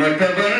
recover.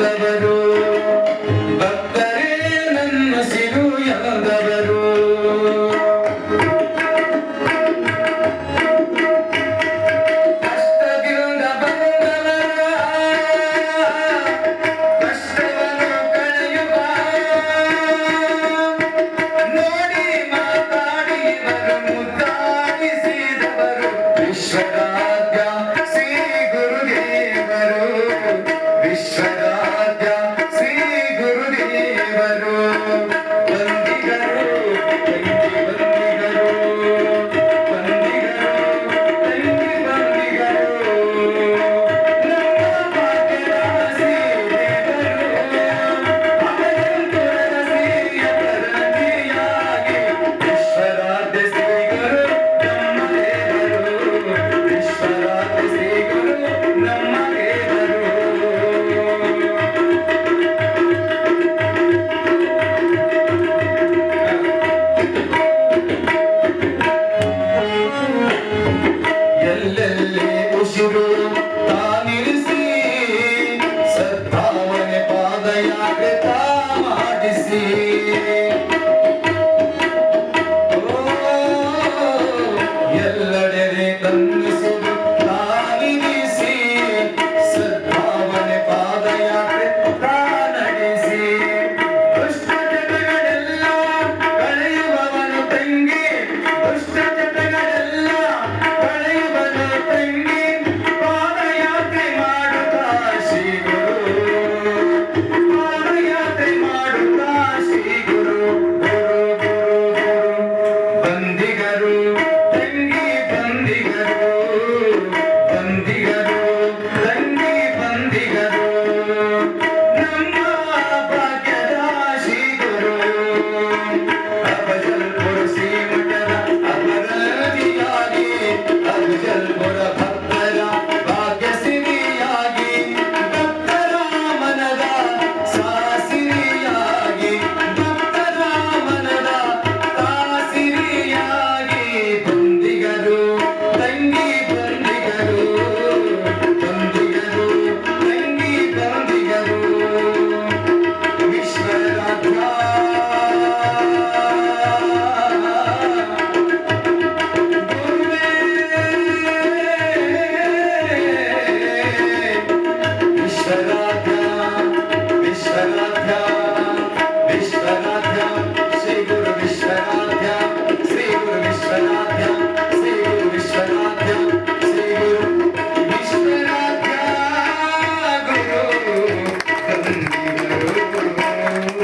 ದೇವರು ಬನ್ನರೇ ನನ್ನ ಸಿರು ಎಲ್ಲ ದೇವರು ಕಷ್ಟ ಬಿಂದ ಬನ್ನರೇ ನೋಡಿ ಮಾತಾಡಿ ವರು ಮುಕಾಡಿ ಸಿದವರು ವಿಶ್ವಕಾದ್ಯಾ